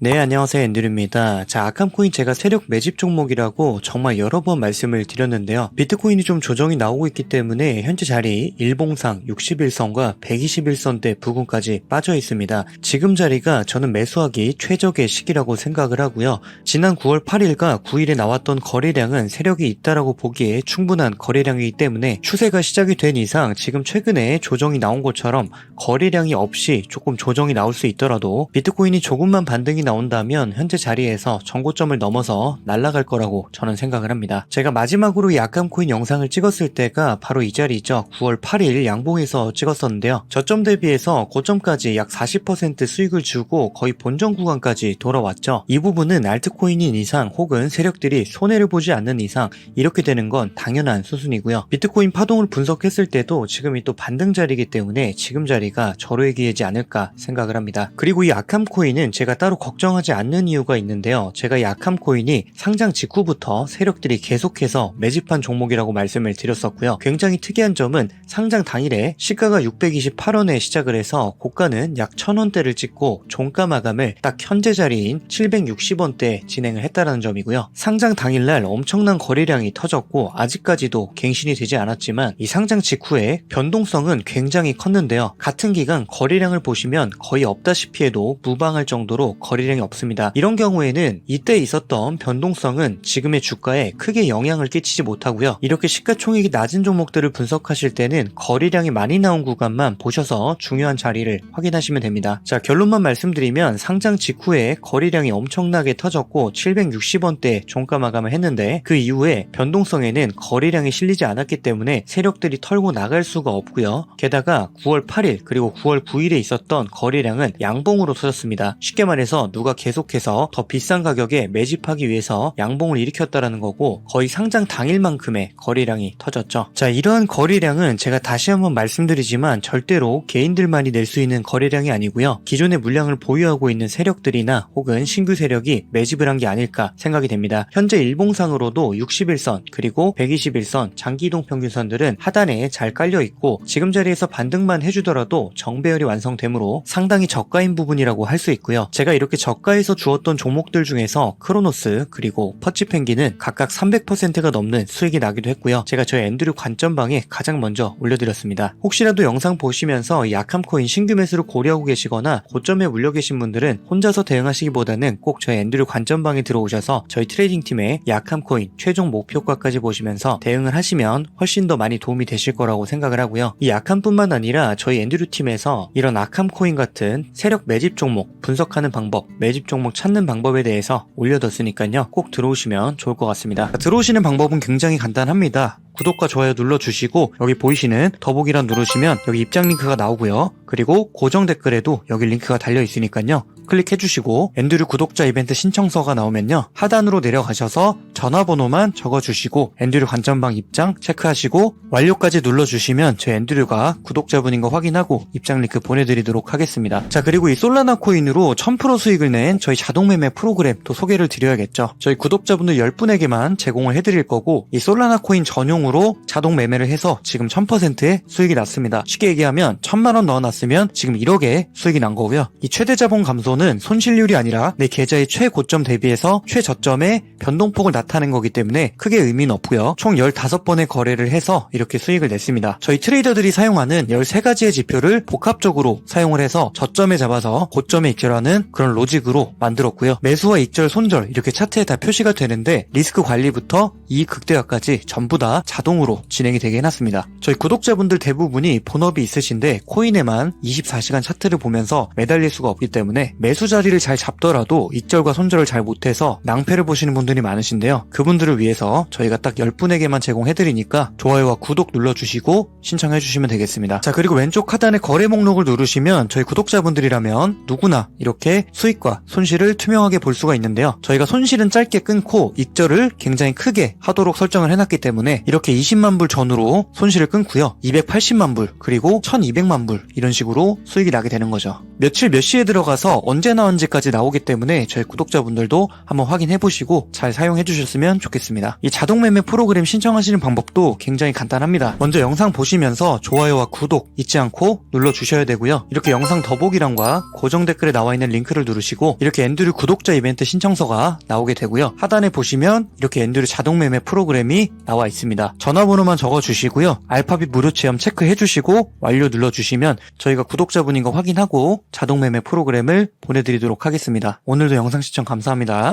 네, 안녕하세요. 앤드류입니다. 자, 아캄코인 제가 세력 매집 종목이라고 정말 여러 번 말씀을 드렸는데요. 비트코인이 좀 조정이 나오고 있기 때문에 현재 자리 일봉상 61선과 121선대 부근까지 빠져 있습니다. 지금 자리가 저는 매수하기 최적의 시기라고 생각을 하고요. 지난 9월 8일과 9일에 나왔던 거래량은 세력이 있다라고 보기에 충분한 거래량이기 때문에 추세가 시작이 된 이상 지금 최근에 조정이 나온 것처럼 거래량이 없이 조금 조정이 나올 수 있더라도 비트코인이 조금만 반등이 나온다면 현재 자리에서 정고점을 넘어서 날아갈 거라고 저는 생각을 합니다. 제가 마지막으로 이 아캄코인 영상을 찍었을 때가 바로 이 자리죠. 9월 8일 양봉에서 찍었었는데요. 저점 대비해서 고점까지 약 40% 수익을 주고 거의 본전 구간까지 돌아왔죠. 이 부분은 알트코인인 이상 혹은 세력들이 손해를 보지 않는 이상 이렇게 되는 건 당연한 수순이고요. 비트코인 파동을 분석했을 때도 지금이 또 반등 자리이기 때문에 지금 자리가 절호의 기회지 않을까 생각을 합니다. 그리고 이 아캄코인은 제가 따로 걱정 하지 않는 이유가 있는데요. 제가 이 아캄코인이 상장 직후부터 세력들이 계속해서 매집한 종목이라고 말씀을 드렸었고요. 굉장히 특이한 점은 상장 당일에 시가가 628원에 시작을 해서 고가는 약 1000원대를 찍고 종가 마감을 딱 현재 자리인 760원대 진행을 했다는 점이고요. 상장 당일날 엄청난 거래량이 터졌고 아직까지도 갱신이 되지 않았지만 이 상장 직후에 변동성은 굉장히 컸는데요. 같은 기간 거래량을 보시면 거의 없다시피 해도 무방할 정도로 거래량이 없습니다. 이런 경우에는 이때 있었던 변동성은 지금의 주가에 크게 영향을 끼치지 못하고요. 이렇게 시가총액이 낮은 종목들을 분석하실 때는 거래량이 많이 나온 구간만 보셔서 중요한 자리를 확인하시면 됩니다. 자, 결론만 말씀드리면 상장 직후에 거래량이 엄청나게 터졌고 760원대 종가 마감을 했는데 그 이후에 변동성에는 거래량이 실리지 않았기 때문에 세력들이 털고 나갈 수가 없고요. 게다가 9월 8일 그리고 9월 9일에 있었던 거래량은 양봉으로 터졌습니다. 쉽게 말해서 누가 계속해서 더 비싼 가격에 매집하기 위해서 양봉을 일으켰다라는 거고 거의 상장 당일만큼의 거래량이 터졌죠. 자, 이러한 거래량은 제가 다시 한번 말씀드리지만 절대로 개인들만이 낼 수 있는 거래량이 아니고요. 기존의 물량을 보유하고 있는 세력들이나 혹은 신규 세력이 매집을 한 게 아닐까 생각이 됩니다. 현재 일봉상으로도 61선 그리고 121선 장기이동 평균선들은 하단에 잘 깔려 있고 지금 자리에서 반등만 해주더라도 정배열이 완성되므로 상당히 저가인 부분이라고 할 수 있고요. 제가 이렇게 저가에서 주었던 종목들 중에서 크로노스 그리고 퍼치 펭귄은 각각 300%가 넘는 수익이 나기도 했고요. 제가 저희 앤드류 관점방에 가장 먼저 올려드렸습니다. 혹시라도 영상 보시면서 이 아캄코인 신규 매수를 고려하고 계시거나 고점에 물려 계신 분들은 혼자서 대응하시기보다는 꼭 저희 앤드류 관점방에 들어오셔서 저희 트레이딩 팀의 이 아캄코인 최종 목표가까지 보시면서 대응을 하시면 훨씬 더 많이 도움이 되실 거라고 생각을 하고요. 이 아캄뿐만 아니라 저희 앤드류 팀에서 이런 아캄코인 같은 세력 매집 종목 분석하는 방법, 매집 종목 찾는 방법에 대해서 올려뒀으니까요. 꼭 들어오시면 좋을 것 같습니다. 들어오시는 방법은 굉장히 간단합니다. 구독과 좋아요 눌러주시고 여기 보이시는 더보기란 누르시면 여기 입장 링크가 나오고요. 그리고 고정 댓글에도 여기 링크가 달려 있으니까요. 클릭해주시고 앤드류 구독자 이벤트 신청서가 나오면요. 하단으로 내려가셔서 전화번호만 적어주시고 앤드류 관전방 입장 체크하시고 완료까지 눌러주시면 제 앤드류가 구독자분인 거 확인하고 입장 링크 보내드리도록 하겠습니다. 자 그리고 이 솔라나 코인으로 1000% 수익을 낸 저희 자동매매 프로그램 또 소개를 드려야겠죠. 저희 구독자분들 10분에게만 제공을 해드릴 거고 이 솔라나 코인 전용으로 자동 매매를 해서 지금 1000%의 수익이 났습니다. 쉽게 얘기하면 1000만원 넣어놨으면 지금 1억의 수익이 난 거고요. 이 최대 자본 감소 는 손실률이 아니라 내 계좌의 최고점 대비해서 최저점의 변동폭을 나타낸 거기 때문에 크게 의미는 없고요. 총 15번의 거래를 해서 이렇게 수익을 냈습니다. 저희 트레이더들이 사용하는 13가지의 지표를 복합적으로 사용을 해서 저점에 잡아서 고점에 익절하는 그런 로직으로 만들었고요. 매수와 익절, 손절 이렇게 차트에 다 표시가 되는데 리스크 관리부터 이익 극대화까지 전부 다 자동으로 진행이 되게 해놨습니다. 저희 구독자분들 대부분이 본업이 있으신데 코인에만 24시간 차트를 보면서 매달릴 수가 없기 때문에 매수 자리를 잘 잡더라도 익절과 손절을 잘 못해서 낭패를 보시는 분들이 많으신데요. 그분들을 위해서 저희가 딱 10분에게만 제공해드리니까 좋아요와 구독 눌러주시고 신청해주시면 되겠습니다. 자 그리고 왼쪽 하단에 거래 목록을 누르시면 저희 구독자분들이라면 누구나 이렇게 수익과 손실을 투명하게 볼 수가 있는데요. 저희가 손실은 짧게 끊고 익절을 굉장히 크게 하도록 설정을 해놨기 때문에 이렇게 20만 불 전후로 손실을 끊고요. 280만 불 그리고 1200만 불 이런 식으로 수익이 나게 되는 거죠. 며칠 몇 시에 들어가서 언제 나온지까지 나오기 때문에 저희 구독자분들도 한번 확인해 보시고 잘 사용해 주셨으면 좋겠습니다. 이 자동 매매 프로그램 신청하시는 방법도 굉장히 간단합니다. 먼저 영상 보시면서 좋아요와 구독 잊지 않고 눌러 주셔야 되고요. 이렇게 영상 더보기란과 고정 댓글에 나와 있는 링크를 누르시고 이렇게 엔드류 구독자 이벤트 신청서가 나오게 되고요. 하단에 보시면 이렇게 엔드류 자동 매매 프로그램이 나와 있습니다. 전화번호만 적어 주시고요. 알파빗 무료 체험 체크해 주시고 완료 눌러 주시면 저희가 구독자분인 거 확인하고 자동 매매 프로그램을 보내드리도록 하겠습니다. 오늘도 영상 시청 감사합니다.